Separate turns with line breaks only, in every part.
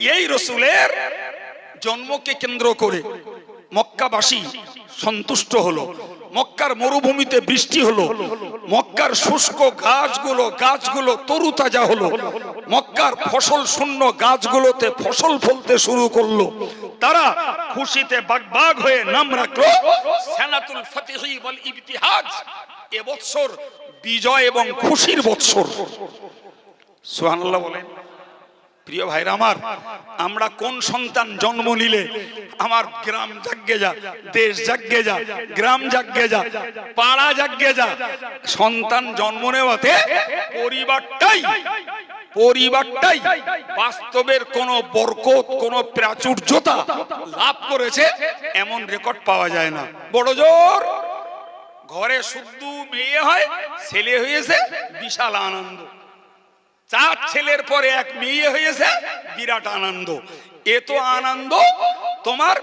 এই রসুলের জন্মকে কেন্দ্র করে মক্কাবাসী সন্তুষ্ট হলো। মক্কার মরুভূমিতে বৃষ্টি হলো। মক্কার শুষ্ক গাছগুলো গাছগুলো তরুতাজা হলো। মক্কার ফসল শূন্য গাছগুলোতে ফসল ফলতে শুরু করল। তারা খুশিতে বাগবাগ হয়ে নাম রাখল সানাতুল ফতিহি ইবতিহাজ এবছর বিজয় এবং খুশির বৎসর। সুবহানাল্লাহ বলেন। প্রিয় ভাইরা আমার, আমরা কোন সন্তান জন্ম নিলে আমার গ্রাম জাগ্গে যা, দেশ জাগ্গে যা, গ্রাম জাগ্গে যা, পাড়া জাগ্গে যা, সন্তান জন্ম নেওয়াতে পরিবারটাই পরিবারটাই বাস্তবের কোন বরকত, কোন প্রাচুর্যতা লাভ করেছে, এমন রেকর্ড পাওয়া যায় না। বড় জোর, ঘরে শুদ্ধ মেয়ে হয়, ছেলে হয়েছে, বিশাল আনন্দ। চার ছেলের পরে এক মেয়ে হয়েছে, বিরাট আনন্দ। এ তো আনন্দ, তোমার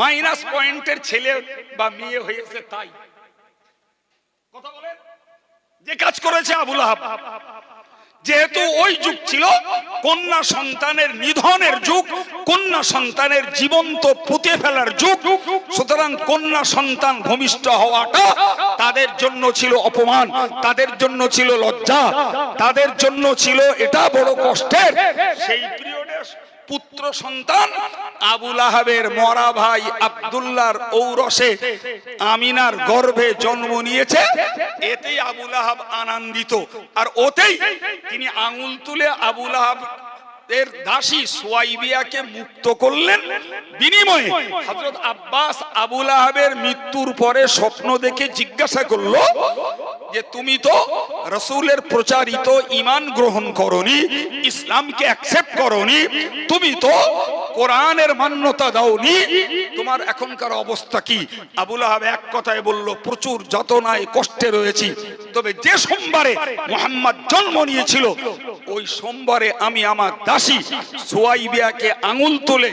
মাইনাস পয়েন্টের ছেলে বা মেয়ে হয়েছে তাই। কথা বলেন? যে কাজ করেছে আবুল আহাব। যেহেতু ওই যুগ ছিল, কন্যা সন্তানের নিধনের যুগ, কন্যা সন্তানের জীবন্ত পুঁতে ফেলার যুগ, সুতরাং কন্যা সন্তান ভূমিষ্ঠ হওয়াটা তাদের জন্য ছিল অপমান, তাদের জন্য ছিল লজ্জা, তাদের জন্য ছিল এটা বড় কষ্টের। সেই পিরিয়ডে পুত্র সন্তান আবুল আহাবের মরা ভাই আবদুল্লার ঔরসে আমিনার গর্ভে জন্ম নিয়েছে। এতেই আবুল আহাব আনন্দিত। আর ওতেই তিনি আঙুল তুলে আবুল আহাব এর দাসী সোয়াইবিয়াকে মুক্ত করলেন। বিনিময়ে হযরত আব্বাস আবুল আহাবের মৃত্যুর পরে স্বপ্ন দেখে জিজ্ঞাসা করল, যে তুমি তো রসুলের প্রচারিত ইমান গ্রহণ করনি, ইসলামকে অ্যাকসেপ্ট করনি, তুমি তো কোরআনের মান্যতা দাওনি। তোমার এখনকার অবস্থা কি? আবুল আহাব এক কথায় বলল, প্রচুর যাতনায় কষ্টে রয়েছি। তবে যে সোমবারে মোহাম্মদ জন্ম নিয়েছিল, ওই সোমবারে আমি আমার দাসী সোয়াইবিয়াকে আঙুল তুলে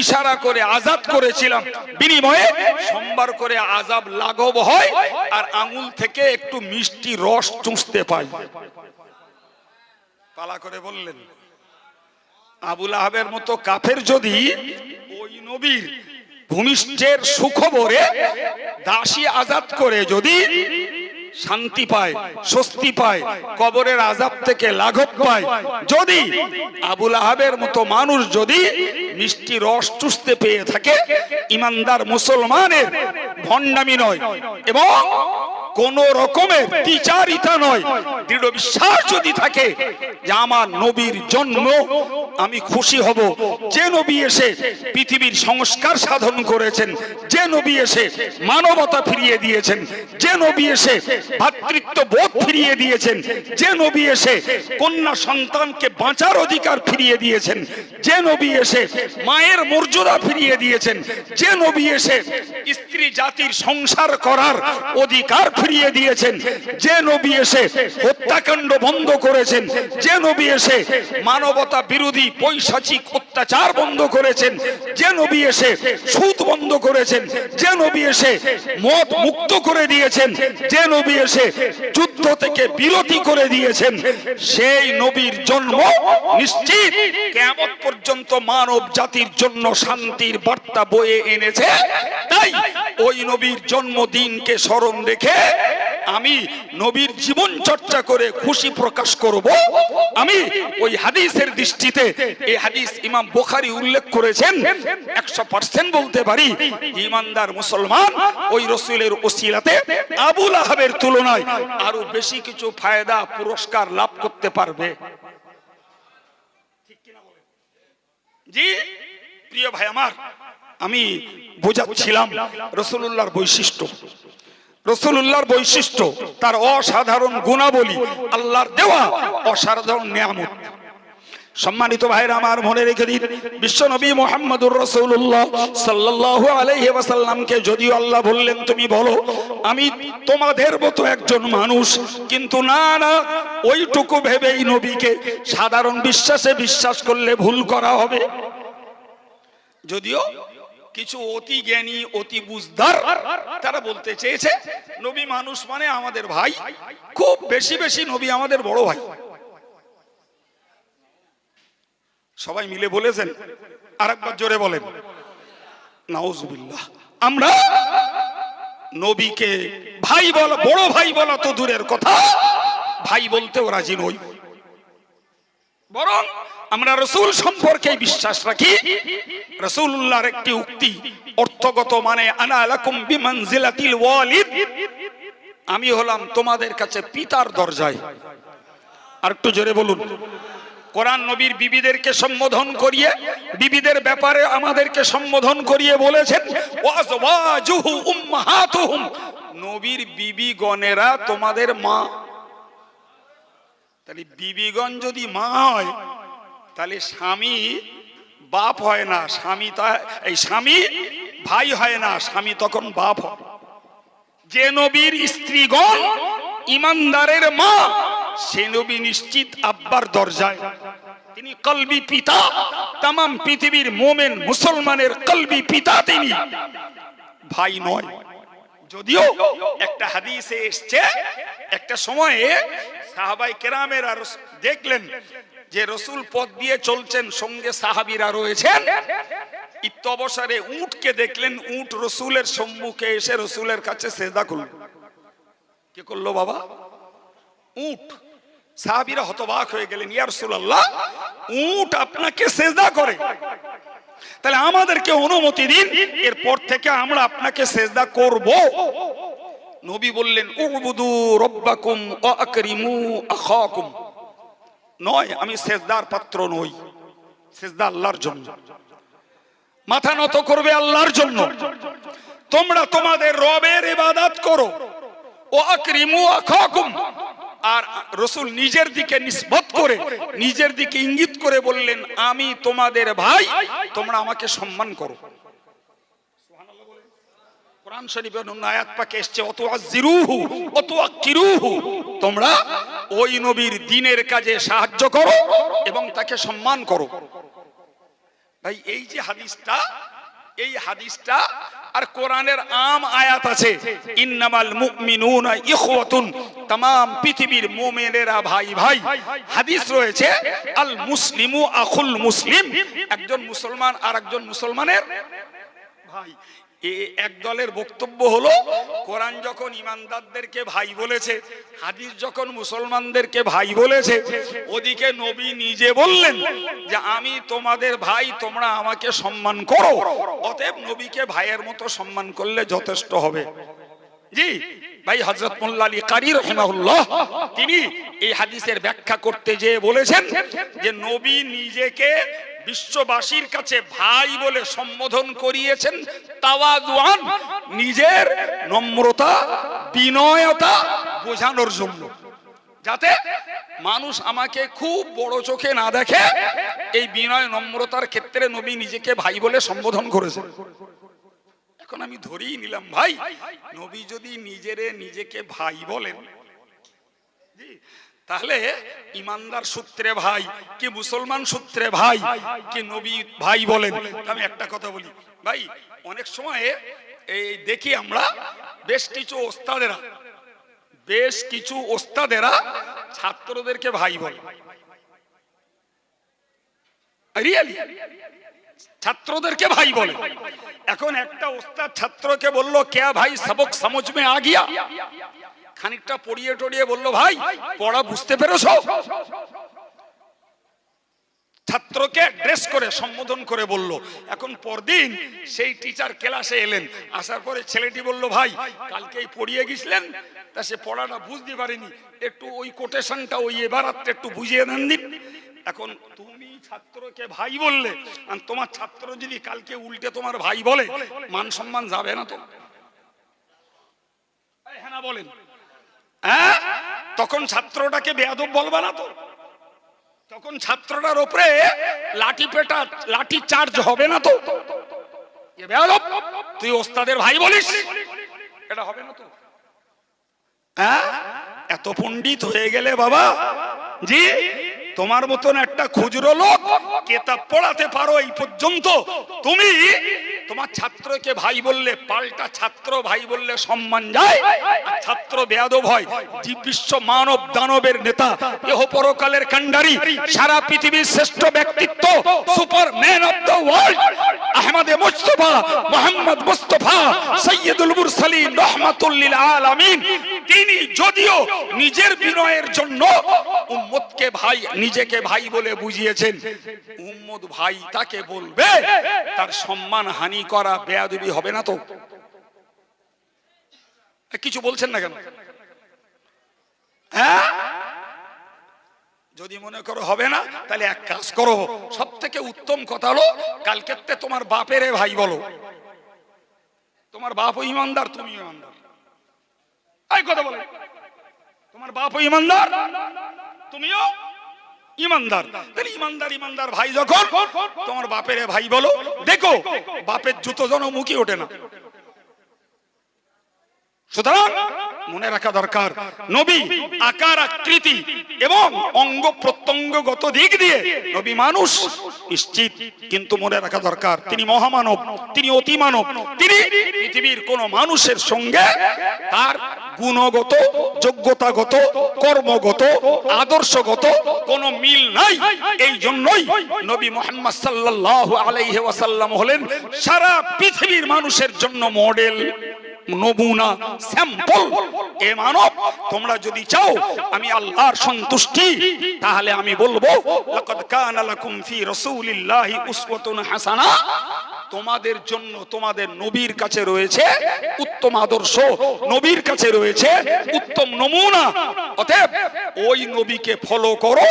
ইশারা করে আজাদ করেছিলাম। বিনিময়ে সোমবার করে আজাব লাঘব হয় আর আঙুল থেকে একটু মিষ্টি রস চুষতে পাই। পালা করে বললেন আবুল আহাবের মতো কাফের যদি ওই নবীর ভূমিষ্ঠের সুখবরে দাসী আজাদ করে যদি শান্তি পায়, স্বস্তি পায়, কবরের আজাব থেকে লাঘব পায়, যদি আবুল আহাবের মতো মানুষ যদি মিষ্টি রস চুষতে পেয়ে থাকে, ইমানদার মুসলমানের ভণ্ডামি নয়, এবং কোন রকমের বিচারিতা নয়, দৃঢ় বিশ্বাস যদি থাকে যে আমার নবীর জন্ম আমি খুশি হব। যে নবী এসে পৃথিবীর সংস্কার সাধন করেছেন, যে নবী এসে মানবতা ফিরিয়ে দিয়েছেন, যে নবী এসে ভাতৃত্ব বোধ ফিরিয়ে দিয়েছেন, যে নবী এসে কন্যা সন্তানকে বাঁচার অধিকার ফিরিয়ে দিয়েছেন, যে নবী এসে মায়ের মর্যাদা ফিরিয়ে দিয়েছেন, যে নবী এসে স্ত্রী জাতির সংসার করার অধিকার ফিরিয়ে দিয়েছেন। যে নবী এসে হত্যাকাণ্ড বন্ধ করেছেন, যে নবী এসে মানবতা বিরোধী পৈশাচিক অত্যাচার বন্ধ করেছেন, যে নবী এসে সুদ বন্ধ করেছেন, যে নবী এসে মত মুক্ত করে দিয়েছেন, যে নবী এসে যুদ্ধ থেকে বিরতি করে দিয়েছেন। সেই নবীর জন্ম নিশ্চিত কেমন পর্যন্ত মানব জাতির জন্য শান্তির বার্তা বয়ে এনেছে। তাই ওই নবীর জন্মদিনকে স্মরণ রেখে আমি নবীর জীবন চর্চা করে খুশি প্রকাশ করব। আমি ওই হাদিসের দৃষ্টিতে এই হাদিস ইমাম বোখারি উল্লেখ করেছেন। একশো পার্সেন্ট বলতে পারি ইমানদার মুসলমান ওই রসুলের ওসিলাতে আবুল আহাবের তুলনায় আরও বেশি কিছু ফায়দা, পুরস্কার লাভ করতে পারবে। জি, প্রিয় ভাই আমার, আমি বোঝাচ্ছিলাম রসুল্লাহর বৈশিষ্ট্য। রসুল্লাহর বৈশিষ্ট্য, তার অসাধারণ গুণাবলী, আল্লাহর দেওয়া অসাধারণ নিয়ামত। সম্মানিত ভাইরা, আমার মনে রেখে দিন, বিশ্ব নবী মোহাম্মদুর রসুল্লাহ সাল্লাহ আলাইহি ওয়াসাল্লামকে যদিও আল্লাহ বললেন, তুমি বলো, আমি তোমাদের মতো একজন মানুষ, কিন্তু না না, ওইটুকু ভেবেই নবীকে সাধারণ বিশ্বাসে বিশ্বাস করলে ভুল করা হবে। যদিও কিছু অতি জ্ঞানী, অতি বুঝদার তারা বলতে চেয়েছে, নবী মানুষ মানে আমাদের ভাই, খুব বেশি বেশি নবী আমাদের বড় ভাই। সবাই মিলে বলেছেন, আরেকবার জোরে বলেন। নাউজুবিল্লাহ। আমরা নবীকে ভাই বলা, বড় ভাই বলা তো দূরের কথা, ভাই বলতেও রাজি নই। বরং আমরা রসুল সম্পর্কে বিশ্বাস রাখি। রসুল্লাহর একটি উক্তি, অর্থগত মানে আমি হলাম তোমাদের কাছে পিতার দরজায়। আর একটু জোরে বলুন। কোরআন নবীর বিবিদেরকে সম্বোধন করিয়ে, বিবিদের ব্যাপারে আমাদেরকে সম্বোধন করিয়ে বলেছেন নবীর বিবিগণেরা তোমাদের মা তাহলে বিবিগণ যদি মা হয়, তাহলে স্বামী বাপ হয় না, স্বামী তা, এই স্বামী ভাই হয় না, স্বামী তখন বাপ হয়। যে নবীর স্ত্রীগণ ইমানদারের মা, সে নবী নিশ্চিত আব্বার দরজায়। তিনি কলবি পিতা তাম পৃথিবীর মোমেন মুসলমানের কলবি পিতা তিনি। ভাই নয়। যদিও একটা হাদিসে এসছে, একটা সময়ে সাহাবাই কেরামের আর দেখলেন যে রসুল পথ দিয়ে চলছেন, সঙ্গে সাহাবিরা রয়েছেন। ইত্যবসরে উটকে দেখলেন, উট রসুলের সম্মুখে এসে রসুলের কাছে সেজদা করল। কি করল বাবা? উট। সাহাবিরা হতবাক হয়ে গেলেন, ইয়া আল্লাহ উট আপনাকে সেজদা করে। তাহলে আমাদেরকে অনুমতি দিন, এরপর থেকে আমরা আপনাকে সেজদা করব। নবী বললেন, উবুদু রব্বাকুম আকরিমু আখাকুম। নয়, আমি সেজদার পাত্র নই, সেজদা আল্লাহর জন্য। মাথা নত করবে আল্লাহর জন্য। তোমরা তোমাদের রবের ইবাদত করো। ও আকরিমু আখাকুম। আর রসুল নিজের দিকে নিসবত করে, নিজের দিকে ইঙ্গিত করে বললেন, আমি তোমাদের ভাই, তোমরা আমাকে সম্মান করো এবং তাকে সম্মান করো। ভাই, এই যে হাদিসটা এই হাদিসটা আর কোরআনের আম আয়াত আছে ইন্নামাল মুমিনুনা ইখওয়াতুন तमाम পৃথিবীর মুমিনেরা ভাই ভাই হাদিস রয়েছে আল মুসলিমু আখুল মুসলিম একজন মুসলমান আর একজন মুসলমানের ভাই এ এক দলের বক্তব্য হলো, কোরআন যখন ইমানদারদেরকে ভাই বলেছে, হাদিস যখন মুসলমানদেরকে ভাই বলেছে, ওদিকে নবী নিজে বললেন যে, আমি তোমাদের ভাই, তোমরা আমাকে সম্মান করো। অতএব নবীকে ভাইয়ের মতো সম্মান করলে যথেষ্ট হবে। জি, ভাই হজরত মোল্লা আলী কারি রহিমাহুল্লাহ, তিনি এই হাদিসের ব্যাখ্যা করতে যেয়ে বলেছেন যে, নবী নিজেকে বিশ্ববাসীর কাছে ভাই বলে সম্বোধন করিয়েছেন তাওয়াজুয়ান, নিজের নম্রতা, বিনয়তা বোঝানোর জন্য। যাতে মানুষ আমাকে খুব বড় চোখে না দেখে এই বিনয় নম্রতার ক্ষেত্রে নবী নিজেকে ভাই বলে সম্বোধন করেছেন। এখন আমি ধরেই নিলাম, ভাই, নবী যদি নিজেরে নিজেকে ভাই বলেন তাহলে ইমানদার সূত্রে ভাই, কি মুসলমান সূত্রে ভাই, কি নবী ভাই বলেন। আমি একটা কথা বলি। ভাই, অনেক সময় এই দেখি আমরা বেশ কিছু ওস্তাদেরা, বেশ কিছু ওস্তাদেরা ছাত্রদেরকে ভাই বলে। ছাত্রদেরকে ভাই বলে। এখন একটা ওস্তাদ ছাত্রকে বলল কে ভাই, সবক সমঝ মে আ গিয়া? খানিকটা পড়িয়ে টড়িয়ে বলল, ভাই, পড়া বুঝতে পেরেছ? ছাত্রকে ড্রেস করে, সম্বোধন করে বলল, এখন পরদিন সেই টিচার ক্লাসে এলেন। আসার পরে ছেলেটি বলল, ভাই, কালকেই পড়িয়ে গেছিলেন, তা সে পড়াটা বুঝতে পারেনি। একটু ওই কোটেশনটা ওই এবার একটু বুঝিয়ে দেন দিন। এখন তুমি ছাত্রকে ভাই বললে, আর তোমার ছাত্র যদি কালকে উল্টে তোমার ভাই বলে, মান সম্মান যাবে না তো? হ্যাঁ না বলেন। হ্যাঁ? তখন ছাত্রটাকে বেয়াদব বলবা না তো? তখন ছাত্রটার উপরে লাঠি পেটা, লাঠি চার্জ হবে না তো? তুই ওস্তাদের ভাই বলিস? এটা হবে না তো? হ্যাঁ? এত পণ্ডিত হয়ে গেলে বাবা, জি, তোমার মতন একটা খুচরো লোক কেতাব পড়াতে পারো এই পর্যন্ত। তুমি তোমার ছাত্রকে ভাই বললে, পাল্টা ছাত্র ভাই বললে সম্মান যায় ছাত্র বেয়াদব হয়। যে বিশ্ব মানব দানবের নেতা, এহ পরকালের কান্ডারি সারা পৃথিবীর শ্রেষ্ঠ ব্যক্তিত্ব super man of the world, Ahmed Mustafa, Mohammad Mustafa, সৈয়দুল মুরসালিন রহমাতুল্লিল আলামিন। তিনি যদিও নিজের বিনয়ের জন্য উম্মতকে ভাই, নিজেকে ভাই বলে বুঝিয়েছেন, উম্মত ভাই তাকে বলবে, তার সম্মান হানি করা বেয়াদবি হবে না তো? কিছু বলছেন না কেন? হ্যাঁ? যদি মনে করো হবে না, তাহলে এক কাজ করো। সব থেকে উত্তম কথা হলো কালকেতে তোমার বাপেরে ভাই বলো। তোমার বাপ ইমানদার তুমি ইমানদার। এই কথা বলে। তোমার বাপ ইমানদার, তুমিও ইমানদার। তাহলে ইমানদার ইমানদার ভাই যখন তোমার বাপের ভাই বলো দেখো। বাপের জুতো যেন মুখে ওঠে না। সুতরাং মনে রাখা দরকার। নবী, আকার, আকৃতি এবং অঙ্গ প্রত্যঙ্গগত দিক দিয়ে নবী মানুষ নিশ্চিত কিন্তু মনে রাখা দরকার। তিনি মহামানব, তিনি অতি মানব তিনি পৃথিবীর কোন মানুষের সঙ্গে তার গুণগত, যোগ্যতাগত, কর্মগত, আদর্শগত কোনো মিল নাই। এই জন্যই নবী মোহাম্মদ সাল্লাল্লাহু আলাইহি ওয়াসাল্লাম হলেন সারা পৃথিবীর মানুষের জন্য মডেল। নমুনা স্যাম্পল। এ মানব, তোমরা যদি চাও আমি আল্লাহর সন্তুষ্টি, তাহলে আমি বলব, লাকাদ কানা লাকুম ফি রাসূলিল্লাহি উসওয়াতুন হাসানা। তোমাদের জন্য তোমাদের নবীর কাছে রয়েছে উত্তম আদর্শ, নবীর কাছে রয়েছে উত্তম নমুনা। অতএব ওই নবীকে ফলো করো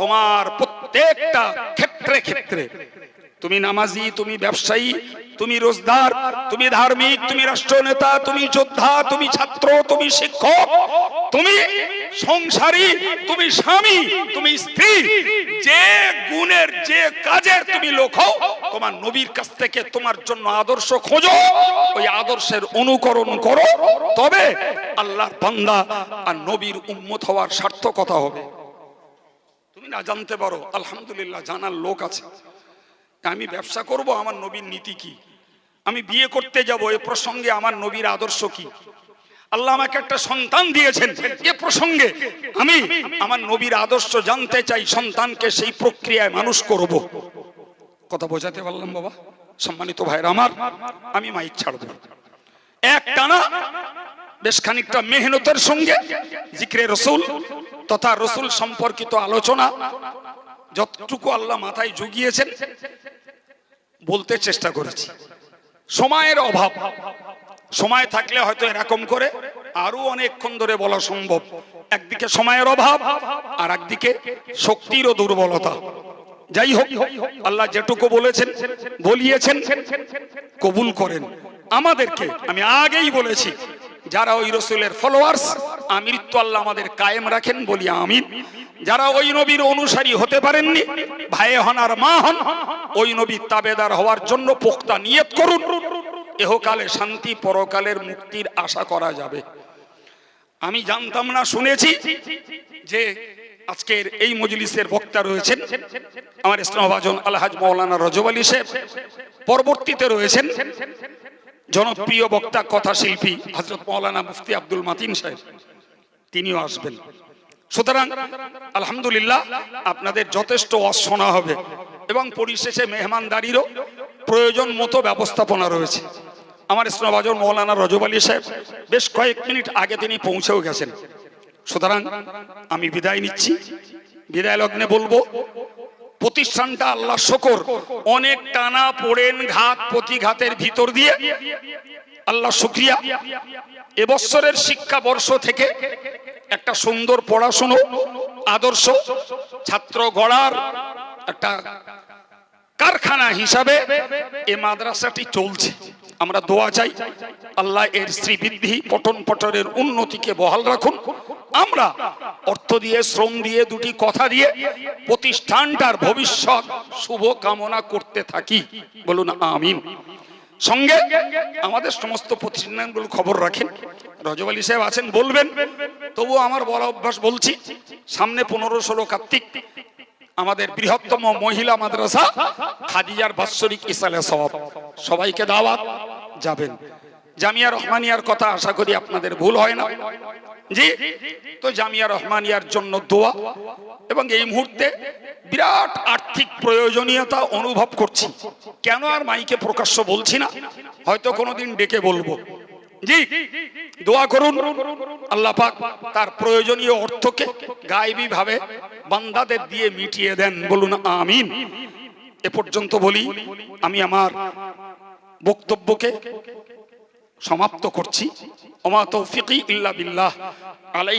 তোমার প্রত্যেকটা ক্ষেত্রে ক্ষেত্রে। তুমি নামাজি, তুমি ব্যবসায়ী তুমি রোজদার, তুমি ধার্মিক, তুমি রাষ্ট্রনেতা, তুমি যোদ্ধা, তুমি ছাত্র, তুমি শিক্ষক, তুমি সংসারী, তুমি স্বামী, তুমি স্ত্রী, যে গুণের, যে কাজের তুমি লোক হও, তোমার নবীর কাছ থেকে তোমার জন্য আদর্শ খোঁজো, ওই আদর্শের অনুকরণ করো, তবে আল্লাহ বান্দা আর নবীর উম্মত হওয়ার সার্থকতা হবে। তুমি না জানতে পারো, আলহামদুলিল্লাহ জানার লোক আছে। আমি ব্যবসা করব, আমার নবীর নীতি কি? আমি বিয়ে করতে যাব, এ প্রসঙ্গে আমার নবীর আদর্শ কি? আল্লাহ আমাকে একটা সন্তান দিয়েছেন, এ প্রসঙ্গে আমি আমার নবীর আদর্শ জানতে চাই, সন্তানকে সেই প্রক্রিয়ায় মানুষ করব। কথা বোঝাতে পারলাম বাবা? সম্মানিত ভাইরা আমার, আমি মাইক ছাড়ব। এক টানা, বেশ খানিকটা মেহনতের সঙ্গে জিক্রে রসুল তথা রসুল সম্পর্কিত আলোচনা, যতটুকু আল্লাহ মাথায় জুগিয়েছেন বলতে চেষ্টা করেছি। সময়ের অভাব। সময় থাকলে হয়তো এরকম করে আরও অনেকক্ষণ ধরে বলা সম্ভব। একদিকে সময়ের অভাব আর একদিকে শক্তিরও দুর্বলতা। যাই হোক, আল্লাহ যেটুকু বলেছেন, বলিয়েছেন, কবুল করেন। আমাদেরকে আমি আগেই বলেছি, যারা ওই রসুলের ফলোয়ার্স আমৃত্যু আল্লাহ আমাদের কায়েম রাখেন বলি আমিন। যারা ওই নবীর অনুসারী হতে পারেননি ভাই হন আর মা হন ওই নবীর তাবেদার হওয়ার জন্য পোক্তা নিয়ত করুন। এহকালে শান্তি, পরকালের মুক্তির আশা করা যাবে। আমি জানতাম না, শুনেছি যে আজকের এই মজলিসের বক্তা রয়েছেন আমার ইসলামভাজন আলহাজ মৌলানা রজব আলী সাহেব। পরবর্তীতে রয়েছেন জনপ্রিয় বক্তা কথা শিল্পী হজরত মৌলানা মুফতি আব্দুল মাতিন সাহেব। তিনিও আসবেন। সুতরাং আলহামদুলিল্লাহ, আপনাদের যথেষ্ট শোনা হবে। এবং পরিশেষে মেহমানদারিরও প্রয়োজন মতো ব্যবস্থাপনা রয়েছে। আমার ইসলামবাজর মৌলানা রজব আলী সাহেব, বেশ কয়েক মিনিট আগে তিনি পৌঁছেও গেছেন। সুতরাং আমি বিদায় নিচ্ছি। বিদায় লগ্নে বলব, প্রতিষ্ঠানটা আল্লাহ শকর। অনেক টানা পড়েন ঘাত, প্রতিঘাতের ভিতর দিয়ে আল্লাহ শুক্রিয়া। এবছরের শিক্ষা বর্ষ থেকে একটা সুন্দর পড়াশুনো, আদর্শ, ছাত্র গড়ার একটা কারখানা হিসাবে এ মাদ্রাসাটি চলছে। আমরা দোয়া চাই, আল্লাহ এর শ্রীবৃদ্ধি পটন পটনের উন্নতিকে বহাল রাখুন। আমরা অর্থ দিয়ে, শ্রম দিয়ে দুটি কথা দিয়ে প্রতিষ্ঠানটার ভবিষ্যৎ শুভ কামনা করতে থাকি। বলুন, আমিন। সঙ্গে আমাদের সমস্ত প্রতিষ্ঠানগুলো খবর রাখেন। রজব আলী সাহেব আছেন, বলবেন। তবু আমার বড় অভ্যাস বলছি, সামনে পনেরো ষোলো কার্তিক আমাদের বৃহত্তম মহিলা মাদ্রাসা, খাদিজার বাৎসরিক ইসালে সওয়াব। সবাইকে দাওয়াত, যাবেন। জামিয়া রহমানিয়ার কথা আশা করি আপনাদের ভুল হয় না। জি, তো জামিয়া রহমানিয়ার জন্য দোয়া এবং এই মুহূর্তে বিরাট আর্থিক প্রয়োজনীয়তা অনুভব করছি। কেন আর মাইকে প্রকাশ্য বলছি না? হয়তো কোনোদিন ডেকে বলব। জি, দোয়া করুন। আল্লাহ পাক তার প্রয়োজনীয় অর্থকে গায়েবী ভাবে বান্দাদের দিয়ে মিটিয়ে দেন। বলুন আমিন। এ পর্যন্ত বলি, আমি আমার বক্তব্যকে সমাপ্ত করছি। ওমা তৌফিকি ইল্লা বিল্লাহ। আলাই